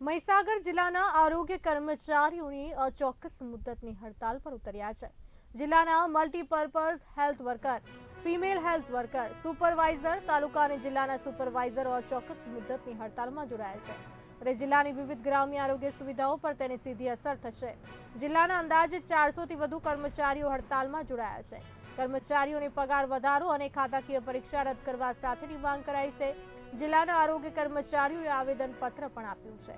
મહીસાગર જિલ્લાના આરોગ્ય કર્મચારીઓની અચોક્કસ મુદ્દતની હડતાલ પર ઉતર્યા છે. જિલ્લાના multipurpose health worker, female health worker, supervisor, taluka અને જિલ્લાના સુપરવાઇઝરો અચોક્કસ મુદ્દતની હડતાલમાં જોડાયા છે. અને જિલ્લાની વિવિધ ગ્રામ્ય આરોગ્ય સુવિધાઓ પર તેની સીધી અસર થશે. જિલ્લાના અંદાજે ચારસોથી વધુ કર્મચારીઓ હડતાલમાં જોડાયા છે. કર્મચારીઓને પગાર વધારો અને ખાતાકીય પરીક્ષા રદ કરવા સાથેની માંગ કરાઈ છે. જિલ્લાના આરોગ્ય કર્મચારીઓએ આવેદન પત્ર પણ આપ્યું છે.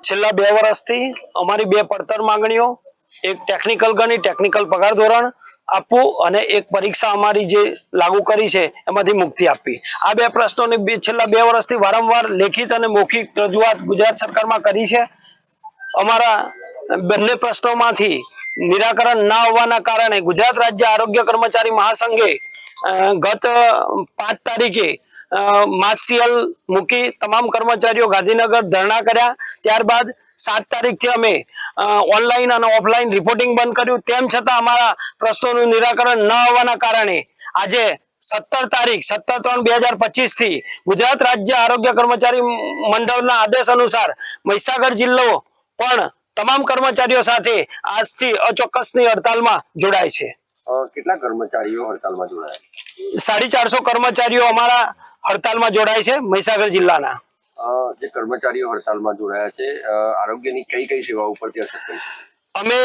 છેલ્લા બે વર્ષથી અમારી બે પડતર માંગણીઓ, એક ટેકનિકલ ગણી ટેકનિકલ પગાર ધોરણ આપવું અને એક પરીક્ષા અમારી જે લાગુ કરી છે એમાંથી મુક્તિ આપવી. આ બે પ્રશ્નોની છેલ્લા બે વર્ષથી વારંવાર લેખિત અને મૌખિક રજૂઆત ગુજરાત સરકારમાં કરી છે. અમારા બંને પ્રશ્નોમાંથી નિરાકરણ ના હોવાના કારણે ગુજરાત રાજ્ય આરોગ્ય કર્મચારી મહાસંઘે ગત પાંચ તારીખે માર્શિયલ મૂકી તમામ કર્મચારીઓ ગાંધીનગર ધરણા કર્યા. ત્યારબાદ સાત તારીખથી અમે ઓનલાઈન અને ઓફલાઈન રિપોર્ટિંગ બંધ કર્યું. તેમ છતાં અમારા પ્રશ્નોનું નિરાકરણ ન હોવાના કારણે આજે સત્તર તારીખ, સત્તર ત્રણ બે હજાર પચીસથી ગુજરાત રાજ્ય આરોગ્ય કર્મચારી મંડળના આદેશ અનુસાર મહીસાગર જિલ્લો પણ તમામ કર્મચારીઓ સાથે આજથી અચોક્કસની હડતાલમાં જોડાય છે. કેટલા કર્મચારીઓ હડતાલમાં જોડાયા? સાડી ચારસો કર્મચારીઓ અમારા હડતાલમાં જોડાય છે મહીસાગર જિલ્લાના. જે કર્મચારીઓ હડતાલમાં જોડાયા છે આરોગ્યની કઈ કઈ સેવા ઉપરથી અસર થઈ છે અમે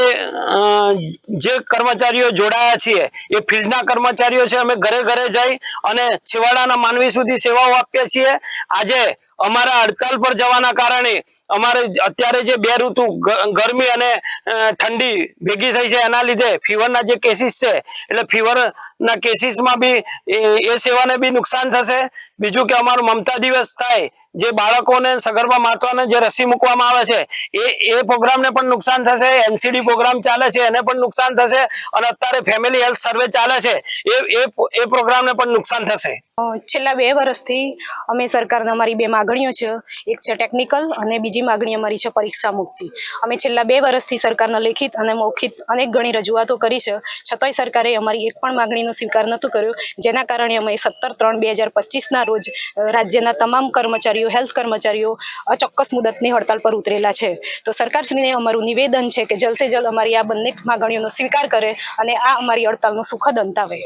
જે કર્મચારીઓ જોડાયા છીએ એ ફિલ્ડના કર્મચારીઓ છે અમે ઘરે ઘરે જઈ અને છેવાડાના માનવી સુધી સેવાઓ આપીએ છીએ. આજે અમારા હડતાલ પર જવાના કારણે અમારે અત્યારે જે બે ઋતુ ગરમી અને ઠંડી ભેગી થઈ છે, એના લીધે ફીવરના જે કેસીસ છે, એટલે ફીવરના કેસીસમાં બી એ સેવાને બી નુકસાન થશે. બીજું કે અમારો મમતા દિવસ થાય, જે બાળકોને સગર્ભા માતાને જે રસી મૂકવામાં આવે છે, એ એ પ્રોગ્રામને પણ નુકસાન થશે, એનસીડી પ્રોગ્રામ ચાલે છે, એને પણ નુકસાન થશે, અને અત્યારે ફેમિલી હેલ્થ સર્વે ચાલે છે એ એ પ્રોગ્રામને પણ નુકસાન થશે. છેલ્લા બે વર્ષથી અમે સરકારને અમારી બે માગણીઓ છે. એક છે ટેકનિકલ અને બીજી માગણી અમારી છે પરીક્ષા મુક્તિ. અમે છેલ્લા બે વર્ષથી સરકારને લેખિત અને મૌખિત અનેક ઘણી રજૂઆતો કરી છે. છતાંય સરકારે અમારી એક પણ માગણીનો સ્વીકાર નહોતો કર્યો. જેના કારણે અમે સત્તર ત્રણ બે હજાર પચીસના રોજ રાજ્યના તમામ કર્મચારીઓ હેલ્થ કર્મચારીઓ અચોક્કસ મુદતની હડતાલ પર ઉતરેલા છે. તો સરકારશ્રીને અમારું નિવેદન છે કે જલસે જલ અમારી આ બંને માગણીઓનો સ્વીકાર કરે અને આ અમારી હડતાલનો સુખદ અંત આવે.